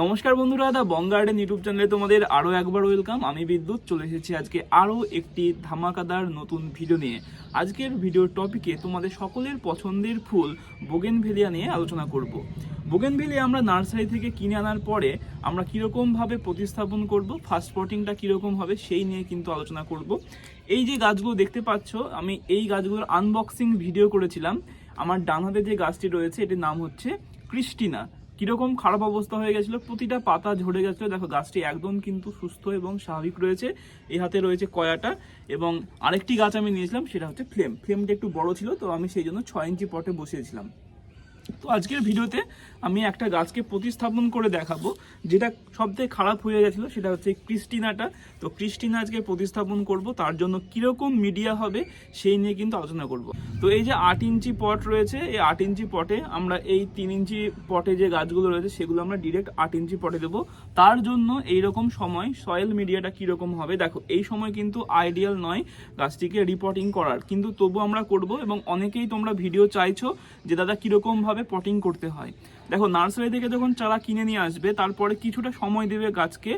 নমস্কার বন্ধুরা দা বং garden YouTube চ্যানেলে তোমাদের আরও একবার ওয়েলকাম। আমি বিদ্যুৎ, চলে এসেছি আজকে আরও একটি ধামাকাদার নতুন ভিডিও নিয়ে। আজকের ভিডিওর টপিকে তোমাদের সকলের পছন্দের ফুল বোগেনভেলিয়া নিয়ে আলোচনা করব। বোগেনভেলিয়া আমরা নার্সারি থেকে কিনে আনার পরে আমরা কীরকমভাবে প্রতিস্থাপন করব ফার্স্ট পটিংটা কীরকম হবে সেই নিয়ে কিন্তু আলোচনা করব। এই যে গাছগুলো দেখতে পাচ্ছ, আমি এই গাছগুলোর আনবক্সিং ভিডিও করেছিলাম। আমার ডান হাতে যে গাছটি রয়েছে, এটির নাম হচ্ছে ক্রিস্টিনা কীরকম খারাপ অবস্থা হয়ে গেছিল, প্রতিটা পাতা ঝরে গেছিল। দেখো, গাছটি একদম কিন্তু সুস্থ এবং স্বাভাবিক রয়েছে। এই হাতে রয়েছে কয়াটা এবং আরেকটি গাছ আমি নিয়েছিলাম, সেটা হচ্ছে ফ্লেম। ফ্লেমটা একটু বড় ছিল, তো আমি সেই জন্য ছয় ইঞ্চি পটে বসিয়েছিলাম। তো আজকের ভিডিওতে আমি একটা গাছকে প্রতিস্থাপন করে দেখাবো। যেটা সবথেকে খারাপ হয়ে গেছিল সেটা হচ্ছে ক্রিস্টিনাটা। তো ক্রিস্টিনা আজকে প্রতিস্থাপন করব, তার জন্য কীরকম মিডিয়া হবে সেই নিয়ে কিন্তু আলোচনা করব। তো এই যে আট ইঞ্চি পট রয়েছে, এই আট ইঞ্চি পটে আমরা এই তিন ইঞ্চি পটে যে গাছগুলো রয়েছে সেগুলো আমরা ডিরেক্ট আট ইঞ্চি পটে দেবো। তার জন্য এই রকম সময় সয়েল মিডিয়াটা কীরকম হবে, দেখো এই সময় কিন্তু আইডিয়াল নয় গাছটিকে রিপোর্টিং করার। কিন্তু তবু আমরা করব এবং অনেকেই তোমরা ভিডিও চাইছো যে, দাদা কীরকমভাবে পটিং করতে হয়। দেখো নার্সারি থেকে যখন চারা কিনে নিয়ে আসবে, তারপরে কিছুটা সময় দেবে গাছকে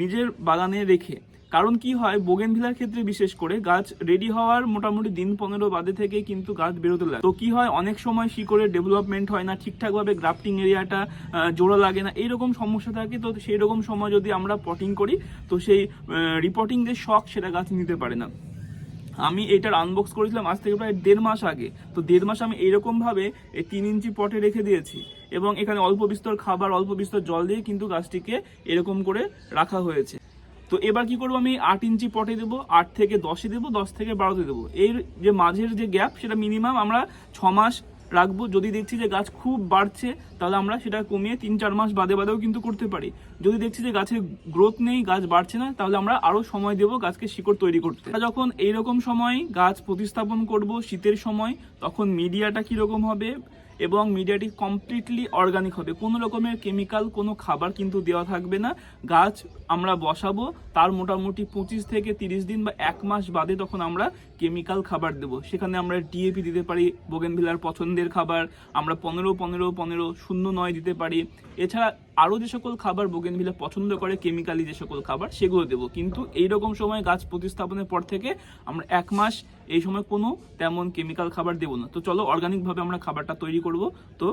নিজের বাগানে রেখে। কারণ কি হয় বোগেনভিলার ক্ষেত্রে বিশেষ করে গাছ রেডি হওয়ার মোটামুটি দিন পনেরো বাদে থেকে কিন্তু গাছ বেরোতে লাগে। তো কি হয়, অনেক সময় শিকড়ের ডেভেলপমেন্ট হয় না, ঠিকঠাকভাবে গ্রাফটিং এরিয়াটা জোড়া লাগে না, এইরকম সমস্যা থাকে। তো সেই রকম সময় যদি আমরা পটিং করি, তো সেই রিপোর্টিং যে শখ, সেটা গাছ নিতে পারে না। আমি এটার আনবক্স করেছিলাম আজ থেকে প্রায় দেড় মাস আগে। তো দেড় মাস আমি এইরকমভাবে এই তিন ইঞ্চি পটে রেখে দিয়েছি। এবং এখানে অল্প বিস্তর খাবার, অল্প বিস্তর জল দিয়ে কিন্তু গাছটিকে এরকম করে রাখা হয়েছে। তো এবার কি করব আমি? আট ইঞ্চি পটে দেবো, আট থেকে দশে দেবো, দশ থেকে বারোতে দেবো। এর যে মাঝের যে গ্যাপ সেটা মিনিমাম আমরা ছ মাস রাখব। যদি দেখছি যে গাছ খুব বাড়ছে, তাহলে আমরা সেটা কমিয়ে তিন চার মাস বাদে বাদেও কিন্তু করতে পারি। যদি দেখছি যে গাছের গ্রোথ নেই, গাছ বাড়ছে না, তাহলে আমরা আরও সময় দেবো গাছকে শিকড় তৈরি করতে। যখন এইরকম সময় গাছ প্রতিস্থাপন করব শীতের সময়, তখন মিডিয়াটা কীরকম হবে? এবং মিডিয়াটি কমপ্লিটলি অর্গানিক হবে। কোনো রকমের কেমিক্যাল কোনো খাবার কিন্তু দেওয়া থাকবে না। গাছ আমরা বসাবো, তার মোটামুটি পঁচিশ থেকে তিরিশ দিন বা এক মাস বাদে তখন আমরা কেমিক্যাল খাবার দেবো। সেখানে আমরা ডিএপি দিতে পারি বোগেনভিলার পছন্দের খাবার, আমরা পনেরো পনেরো পনেরো, শূন্য, নয় দিতে পারি। এছাড়া আরও যে সকল খাবার বোগেনভিলা পছন্দ করে কেমিক্যালি যে সকল খাবার, সেগুলো দেবো। কিন্তু এই রকম সময় গাছ প্রতিস্থাপনের পর থেকে আমরা এক মাস এই সময় কোনো তেমন কেমিক্যাল খাবার দেবো না। তো চলো অর্গানিকভাবে আমরা খাবারটা তৈরি করব। তো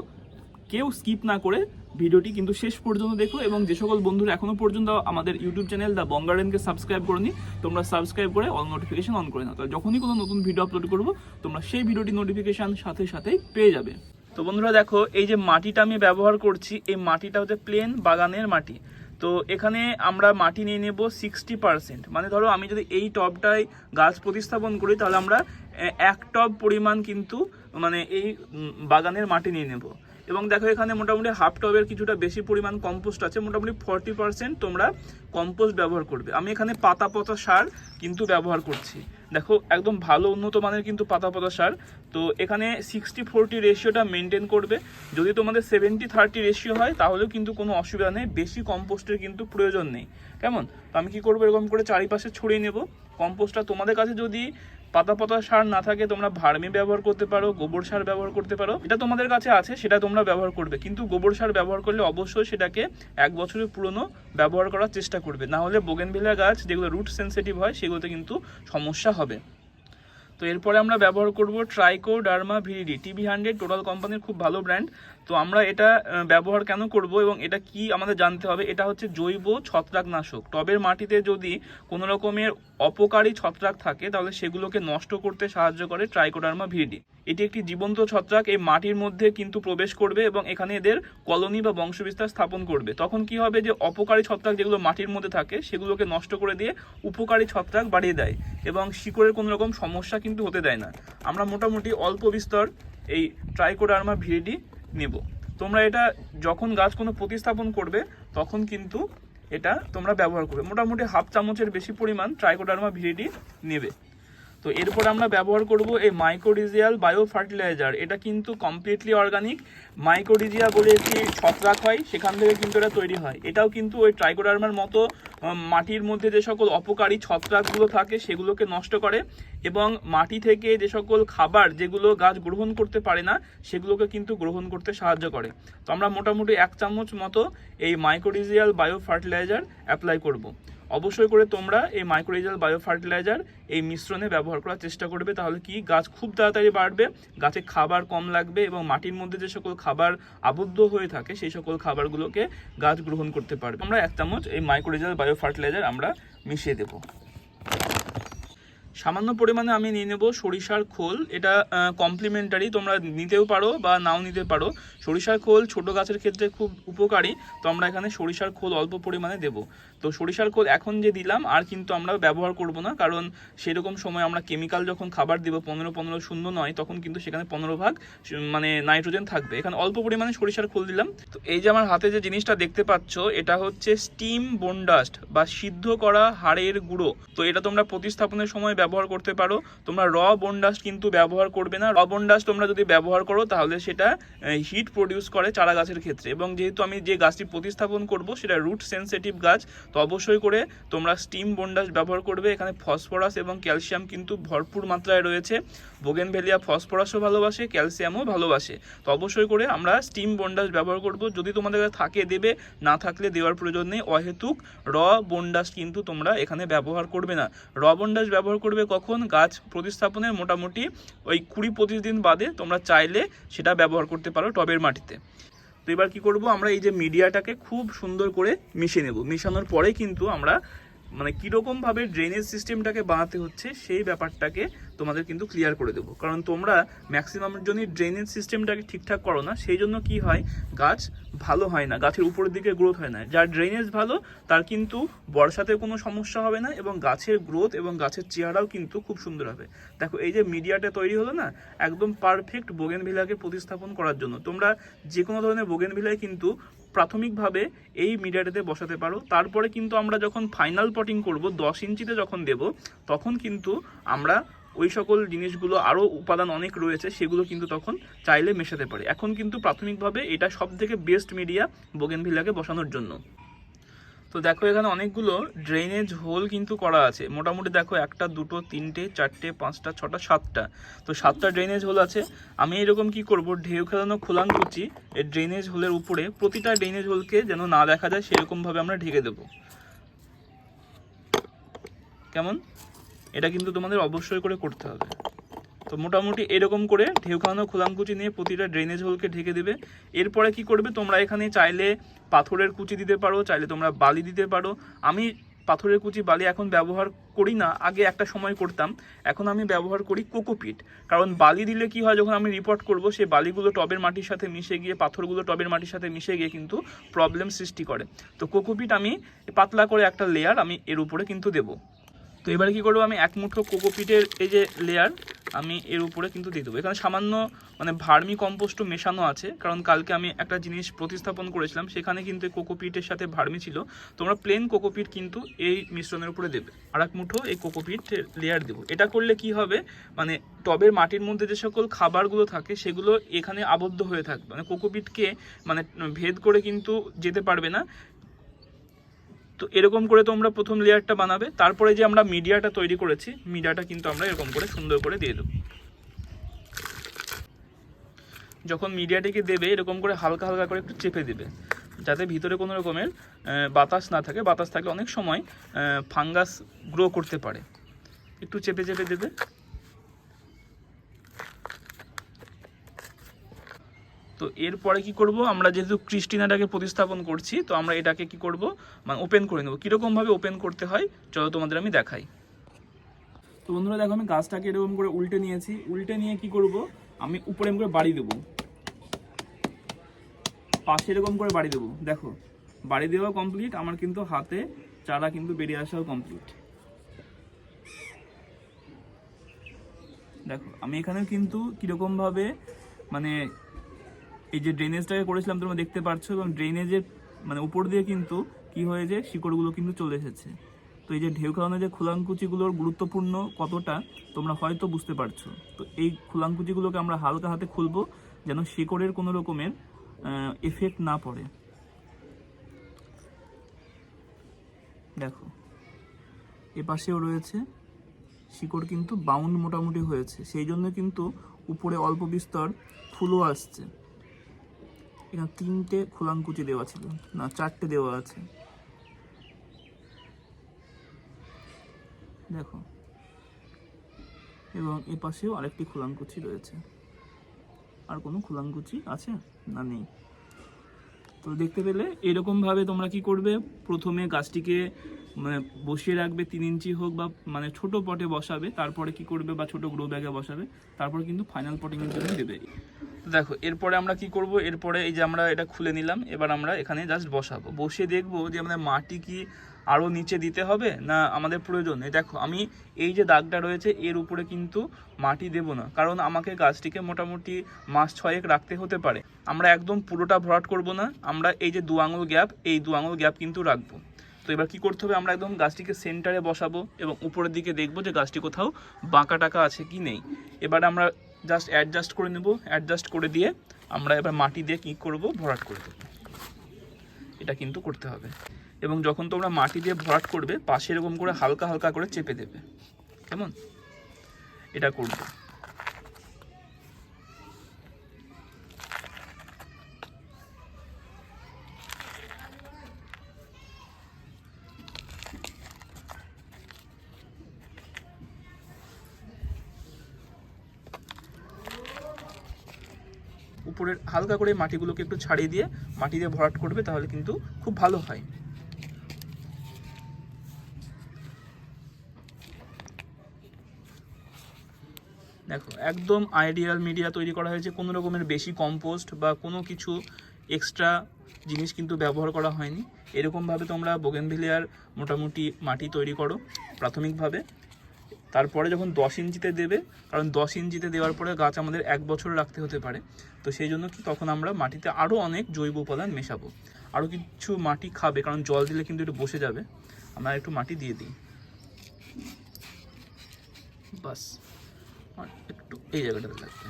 কেউ স্কিপ না করে ভিডিওটি কিন্তু শেষ পর্যন্ত দেখো এবং যে সকল বন্ধুরা এখনও পর্যন্ত আমাদের ইউটিউব চ্যানেল দ্য বঙ্গারেনকে সাবস্ক্রাইব করনি, তোমরা সাবস্ক্রাইব করে অল নোটিফিকেশান অন করে নাও। তাহলে যখনই কোনো নতুন ভিডিও আপলোড করব, তোমরা সেই ভিডিওটি নোটিফিকেশান সাথে সাথেই পেয়ে যাবে। তো বন্ধুরা দেখো, এই যে মাটিটা আমি ব্যবহার করছি, এই মাটিটা হচ্ছে প্লেন বাগানের মাটি। তো এখানে আমরা মাটি নিয়ে নেব সিক্সটি পার্সেন্ট মানে ধরো আমি যদি এই টবটায় গাছ প্রতিস্থাপন করি, তাহলে আমরা এক টব পরিমাণ কিন্তু মানে এই বাগানের মাটি নিয়ে নেব। এবং দেখো এখানে মোটামুটি হাফ টবের কিছুটা বেশি পরিমাণ কম্পোস্ট আছে, মোটামুটি ফর্টি পার্সেন্ট তোমরা কম্পোস্ট ব্যবহার করবে। আমি এখানে পাতা পচা সার কিন্তু ব্যবহার করছি। দেখো, একদম ভালো উন্নত মানের কিন্তু পাতা পাতা সার। তো এখানে সিক্সটি ফোরটি রেশিওটা মেনটেন করবে। যদি তোমাদের সেভেন্টি থার্টি রেশিও হয়, তাহলেও কিন্তু কোনো অসুবিধা নেই। বেশি কম্পোস্টের কিন্তু প্রয়োজন নেই। কেমন? তো আমি কী করব? এরকম করে চারিপাশে ছড়িয়ে নেব। কম্পোস্টটা তোমাদের কাছে যদি পাতা পাতা সার না থাকে, তোমরা ভার্মি ব্যবহার করতে পারো, গোবর সার ব্যবহার করতে পারো। এটা তোমাদের কাছে আছে, সেটা তোমরা ব্যবহার করবে। কিন্তু গোবর সার ব্যবহার করলে অবশ্যই সেটাকে এক বছরের পুরনো ব্যবহার করার চেষ্টা করবে। না হলে বোগেনভিলা গাছ, যেগুলো রুট সেন্সিটিভ হয়, সেগুলোতে কিন্তু সমস্যা হবে। তো এরপরে আমরা ব্যবহার করব trichoderma viride TV hundred total কোম্পানির খুব ভালো ব্র্যান্ড তো আমরা এটা ব্যবহার কেন করব এবং এটা কি আমাদের জানতে হবে? এটা হচ্ছে জৈব ছত্রাকনাশক। টবের মাটিতে যদি কোনো রকমের অপকারী ছত্রাক থাকে, তাহলে সেগুলোকে নষ্ট করতে সাহায্য করে ট্রাইকোডার্মা ভিডি এটি একটি জীবন্ত ছত্রাক, এই মাটির মধ্যে কিন্তু প্রবেশ করবে এবং এখানে এদের কলোনি বা বংশবিস্তার স্থাপন করবে। তখন কি হবে যে অপকারী ছত্রাক যেগুলো মাটির মধ্যে থাকে, সেগুলোকে নষ্ট করে দিয়ে উপকারী ছত্রাক বাড়িয়ে দেয় এবং শিকড়ের কোনো রকম সমস্যা কিন্তু হতে দেয় না। আমরা মোটামুটি অল্প বিস্তর এই ট্রাইকোডার্মা ভিডি নেব। তোমরা এটা যখন গাছ কোনো প্রতিস্থাপন করবে, তখন কিন্তু এটা তোমরা ব্যবহার করবে। মোটামুটি হাফ চামচের বেশি পরিমাণ ট্রাইকোডারমা ভিরিডি নেবে। তো এরপর আমরা ব্যবহার করব এই মাইক্রোডিজিয়াল বায়ো ফার্টিলাইজার এটা কিন্তু কমপ্লিটলি অর্গানিক মাইক্রোডিজিয়া বলে একটি ছত্রাক হয়, সেখান থেকে কিন্তু এটা তৈরি হয়। এটাও কিন্তু ওই ট্রাইকোডার্মার মতো মাটির মধ্যে যে সকল অপকারী ছত্রাকগুলো থাকে, সেগুলোকে নষ্ট করে এবং মাটি থেকে যে সকল খাবার যেগুলো গাছ গ্রহণ করতে পারে না, সেগুলোকে কিন্তু গ্রহণ করতে সাহায্য করে। তো আমরা মোটামুটি এক চামচ মতো এই মাইক্রোডিজিয়াল বায়ো ফার্টিলাইজার অ্যাপ্লাই করব। অবশ্যই করে তোমরা এই মাইক্রোরিজাল বায়ো ফার্টিলাইজার এই মিশ্রণে ব্যবহার করার চেষ্টা করবে, তাহলে কি গাছ খুব তাড়াতাড়ি বাড়বে, গাছে খাবার কম লাগবে এবং মাটির মধ্যে যে সকল খাবার আবদ্ধ হয়ে থাকে, সেই সকল খাবারগুলোকে গাছ গ্রহণ করতে পারবে। আমরা এক চামচ এই মাইক্রোরিজাল বায়ো ফার্টিলাইজার আমরা মিশিয়ে দেবো। সামান্য পরিমাণে আমি নিয়ে নেব সরিষার খোল। এটা কমপ্লিমেন্টারি তোমরা নিতেও পারো বা নাও নিতে পারো। সরিষার খোল ছোট গাছের ক্ষেত্রে খুব উপকারী। তো আমরা এখানে সরিষার খোল অল্প পরিমাণে দেব। তো সরিষার খোল এখন যে দিলাম, আর কিন্তু আমরা ব্যবহার করব না, কারণ সেরকম সময় আমরা কেমিক্যাল যখন খাবার দেবো পনেরো পনেরো শূন্য নয়, তখন কিন্তু সেখানে পনেরো ভাগ মানে নাইট্রোজেন থাকবে। এখানে অল্প পরিমাণে সরিষার খোল দিলাম। তো এই যে আমার হাতে যে জিনিসটা দেখতে পাচ্ছ, এটা হচ্ছে স্টিম বোনডাস্ট বা সিদ্ধ করা হাড়ের গুঁড়ো। তো এটা তোমরা প্রতিস্থাপনের সময় ব্যবহার করতে পারো। তোমরা র বোনডাস্ট কিন্তু ব্যবহার করবে না। র বোনডাস্ট তোমরা যদি ব্যবহার করো, তাহলে সেটা হিট প্রডিউস করে চারা গাছের ক্ষেত্রে। এবং যেহেতু আমি যে গাছটি প্রতিস্থাপন করব, সেটা রুট সেনসিটিভ গাছ, তো অবশ্যই করে তোমরা স্টিম বোনডাস্ট ব্যবহার করবে। এখানে ফসফরাস এবং ক্যালসিয়াম কিন্তু ভরপুর মাত্রায় রয়েছে। বোগেনভেলিয়া ফসফরাসও ভালোবাসে ক্যালসিয়ামও ভালোবাসে। তো অবশ্যই করে আমরা স্টিম বন্ডাস ব্যবহার করব। যদি তোমাদের কাছে থাকে, দেবে। না থাকলে দেওয়ার প্রয়োজন নেই। অহেতুক র বন্ডাস কিন্তু তোমরা এখানে ব্যবহার করবে না। র বন্ডাস ব্যবহার করবে কখন গাছ প্রতিস্থাপনের মোটামুটি ওই কুড়ি পঁচিশ দিন বাদে তোমরা চাইলে সেটা ব্যবহার করতে পারো টবের মাটিতে। তো এবার কী করব, আমরা এই যে মিডিয়াটাকে খুব সুন্দর করে মিশিয়ে নেব। মিশানোর পরে কিন্তু আমরা মানে কীরকমভাবে ড্রেনেজ সিস্টেমটাকে বানাতে হচ্ছে সেই ব্যাপারটাকে তোমাদের কিন্তু ক্লিয়ার করে দেবো। কারণ তোমরা ম্যাক্সিমামের জন্য ড্রেনেজ সিস্টেমটাকে ঠিকঠাক করো না, সেই জন্য কি হয়, গাছ ভালো হয় না, গাছের উপরের দিকে গ্রোথ হয় না। যার ড্রেনেজ ভালো, তার কিন্তু বর্ষাতে কোনো সমস্যা হবে না এবং গাছের গ্রোথ এবং গাছের চেহারাও কিন্তু খুব সুন্দর হবে। দেখো, এই যে মিডিয়াটা তৈরি হলো না, একদম পারফেক্ট বোগেনভিলাকে প্রতিস্থাপন করার জন্য। তোমরা যে কোনো ধরনের বোগেনভিলায় কিন্তু প্রাথমিকভাবে এই মিডিয়াটাতে বসাতে পারো। তারপরে কিন্তু আমরা যখন ফাইনাল পটিং করব, দশ ইঞ্চিতে যখন দেব, তখন কিন্তু আমরা ওই সকল জিনিসগুলো আরও উপাদান অনেক রয়েছে, সেগুলো কিন্তু তখন চাইলে মেশাতে পারে। এখন কিন্তু প্রাথমিকভাবে এটা সব থেকে বেস্ট মিডিয়া বোগেনভিলাকে বসানোর জন্য। তো দেখো এখানে অনেকগুলো ড্রেনেজ হোল কিন্তু করা আছে। মোটামুটি দেখো একটা, দুটো, তিনটে, চারটে, পাঁচটা, ছটা, সাতটা। তো সাতটা ড্রেনেজ হোল আছে। আমি এরকম কি করব? ঢেউ খেলানো খোলান কুচি এই ড্রেনেজ হোলের উপরে প্রতিটা ড্রেনেজ হোলকে যেন না দেখা যায়, সেরকমভাবে আমরা ঢেকে দেবো। কেমন? এটা কিন্তু তোমাদের অবশ্যই করে করতে হবে। তো মোটামুটি এরকম করে ঢেউ খাওয়ানো খোলামকুচি নিয়ে প্রতিটা ড্রেনেজ হোলকে ঢেকে দেবে। এরপরে কি করবে? তোমরা এখানে চাইলে পাথরের কুচি দিতে পারো, চাইলে তোমরা বালি দিতে পারো। আমি পাথরের কুচি, বালি এখন ব্যবহার করি না। আগে একটা সময় করতাম। এখন আমি ব্যবহার করি কোকোপিট। কারণ বালি দিলে কি হয়? যখন আমি রিপোর্ট করব সেই বালিগুলো টবের মাটির সাথে মিশে গিয়ে, পাথরগুলো টবের মাটির সাথে মিশে গিয়ে কিন্তু প্রবলেম সৃষ্টি করে। তো কোকোপিট আমি পাতলা করে একটা লেয়ার আমি এর উপরে কিন্তু দেবো। তো এবারে কি করব, আমি এক মুঠো কোকোপিটের এই যে লেয়ার আমি এর উপরে কিন্তু দিয়ে দেবো। এখানে সামান্য মানে ভার্মি কম্পোস্টও মেশানো আছে, কারণ কালকে আমি একটা জিনিস প্রতিস্থাপন করেছিলাম, সেখানে কিন্তু কোকোপিটের সাথে ভার্মি ছিল। তোমরা প্লেন কোকোপিট কিন্তু এই মিশ্রণের উপরে দেবে। আর এক মুঠো এই কোকোপিট লেয়ার দেবো। এটা করলে কি হবে মানে টবের মাটির মধ্যে যে সকল খাবারগুলো থাকে, সেগুলো এখানে আবদ্ধ হয়ে থাকবে। মানে কোকোপিটকে মানে ভেদ করে কিন্তু যেতে পারবে না। তো এরকম করে তোমরা প্রথম লেয়ারটা বানাবে। তারপরে যে আমরা মিডিয়াটা তৈরি করেছি, মিডিয়াটা কিন্তু আমরা এরকম করে সুন্দর করে দিয়ে দেবো। যখন মিডিয়াটিকে দেবে, এরকম করে হালকা হালকা করে একটু চেপে দেবে, যাতে ভিতরে কোনো রকমের বাতাস না থাকে। বাতাস থাকলে অনেক সময় ফাঙ্গাস গ্রো করতে পারে। একটু চেপে চেপে দেবে। তো এরপরে কি করব? আমরা যেহেতু ক্রিস্টিনাটাকে প্রতিস্থাপন করছি, তো আমরা এটাকে কি করব? মানে ওপেন করে নেব। কীরকম ভাবে ওপেন করতে হয়, চলো তোমাদের আমি দেখাই। তো বন্ধুরা দেখো, আমি গাছটাকে এরকম করে উল্টে নিয়েছি। উল্টে নিয়ে কি করব? আমি উপরে করে বাড়ি দেবো। পাশে এরকম করে বাড়ি দেবো। দেখো, বাড়ি দেওয়া কমপ্লিট আমার কিন্তু হাতে চারা কিন্তু বেরিয়ে আসাও কমপ্লিট দেখো, আমি এখানে কিন্তু কীরকমভাবে মানে এই যে ড্রেনেজটাকে করেছিলাম, তোমরা দেখতে পাচ্ছ এবং ড্রেনেজের মানে উপর দিয়ে কিন্তু কি হয়েছে, শিকড়গুলো কিন্তু চলে এসেছে। তো এই যে ঢেউ খেলানো যে খুলাঙ্কুচিগুলোর গুরুত্বপূর্ণ কতটা, তোমরা হয়তো বুঝতে পারছ। তো এই খুলাঙ্কুচিগুলোকে আমরা হালকা হাতে খুলবো, যেন শিকড়ের কোনো রকমের এফেক্ট না পড়ে। দেখো, এ পাশেও রয়েছে, শিকড় কিন্তু বাউন্ড মোটামুটি হয়েছে, সেই জন্য কিন্তু উপরে অল্প বিস্তর ফুলও আসছে। এখানে তিনটে খোলাঙ্কুচি দেওয়া ছিল। না, চারটে দেওয়া আছে। দেখো। এবং এ পাশেও আরেকটি খোলাঙ্কুচি রয়েছে। আর কোনো খোলাঙ্কুচি আছে? না, নেই। তো দেখতে পেলে এরকমভাবে তোমরা কি করবে? প্রথমে গাছটিকে মানে বসিয়ে রাখবে তিন ইঞ্চি হোক বা মানে ছোট পটে বসাবে, তারপরে কি করবে বা ছোট গ্রো ব্যাগে বসাবে, তারপরে কিন্তু ফাইনাল পটিং জন্য দেবে। দেখো, এরপরে আমরা কি করব? এরপরে এই যে আমরা এটা খুলে নিলাম, এবার আমরা এখানে জাস্ট বসাবো। বসে দেখব যে আমাদের মাটি কি আরও নিচে দিতে হবে না আমাদের প্রয়োজন। দেখো, আমি এই যে দাগটা রয়েছে, এর উপরে কিন্তু মাটি দেব না, কারণ আমাকে গাছটিকে মোটামুটি মাস ছয়েক রাখতে হতে পারে। আমরা একদম পুরোটা ভরাট করব না, আমরা এই যে দু আঙুল গ্যাপ এই দু আঙুল গ্যাপ কিন্তু রাখব। তো এবার কি করতে হবে? আমরা একদম গাছটিকে সেন্টারে বসাবো এবং উপরের দিকে দেখব যে গাছটি কোথাও বাঁকা টাকা আছে কি নেই। এবার আমরা জাস্ট অ্যাডজাস্ট করে নেব। অ্যাডজাস্ট করে দিয়ে আমরা এবার মাটি দিয়ে কি করব? ভরাট করে দেবো। এটা কিন্তু করতে হবে। এবং যখন তোমরা মাটি দিয়ে ভরাট করবে, পাশে এরকম করে হালকা হালকা করে চেপে দেবে। কেমন? এটা করবে। উপরের হালকা করে মাটিগুলোকে একটু ছাড়িয়ে দিয়ে মাটি দিয়ে ভরাট করবে, তাহলে কিন্তু খুব ভালো হয়। দেখো, একদম আইডিয়াল মিডিয়া তৈরি করা হয়েছে, কোনো রকমের বেশি কম্পোস্ট বা কোনো কিছু এক্সট্রা জিনিস কিন্তু ব্যবহার করা হয়নি। এরকমভাবে তোমরা বোগেনভিলিয়ার মোটামুটি মাটি তৈরি করো, প্রাথমিকভাবে। তারপরে যখন দশ ইঞ্চিতে দেবে, কারণ দশ ইঞ্চিতে দেওয়ার পরে গাছ আমাদের এক বছর রাখতে হতে পারে, তো সেই জন্য কি তখন আমরা মাটিতে আরও অনেক জৈব উপাদান মেশাবো। আরও কিছু মাটি খাবে, কারণ জল দিলে কিন্তু একটু বসে যাবে। আমরা একটু মাটি দিয়ে দিই। বাস একটু এই জায়গাটাতে লাগবে।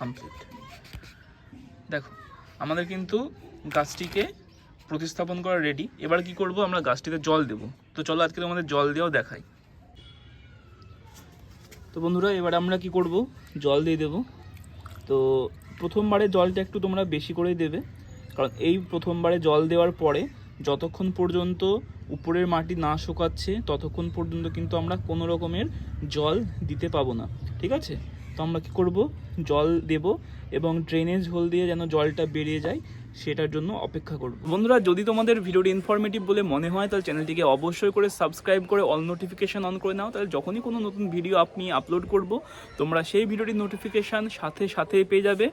কমপ্লিট দেখো, আমাদের কিন্তু গাছটিকে প্রতিস্থাপন করা রেডি এবার কি করব আমরা? গাছটিতে জল দেব। তো চলো আজকে তোমাদের জল দেওয়াও দেখাই। তো বন্ধুরা, এবার আমরা কি করব? জল দিয়ে দেব। তো প্রথমবারে জলটা একটু তোমরা বেশি করেই দেবে। কারণ এই প্রথমবারে জল দেওয়ার পরে যতক্ষণ পর্যন্ত উপরের মাটি না শুকাচ্ছে, ততক্ষণ পর্যন্ত কিন্তু আমরা কোনো রকমের জল দিতে পাবো না। ঠিক আছে? তো আমরা কি করব? জল দেব এবং ড্রেনেজ হোল দিয়ে যেন জলটা বেরিয়ে যায় সেটার জন্য অপেক্ষা করব। বন্ধুরা, যদি তোমাদের ভিডিওটি ইনফরমেটিভ বলে মনে হয়, তাহলে চ্যানেলটিকে অবশ্যই করে সাবস্ক্রাইব করে অল নোটিফিকেশন অন করে নাও। তাহলে যখনই কোনো নতুন ভিডিও আপনি আপলোড করব, তোমরা সেই ভিডিওটির নোটিফিকেশান সাথে সাথে পেয়ে যাবে।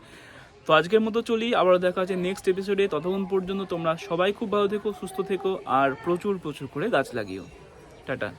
তো আজকের মতো চলি আবার দেখা হচ্ছে নেক্সট এপিসোডে ততক্ষণ পর্যন্ত তোমরা সবাই খুব ভালো থেকো, সুস্থ থেকো, আর প্রচুর প্রচুর করে গাছ লাগিও। টাটা।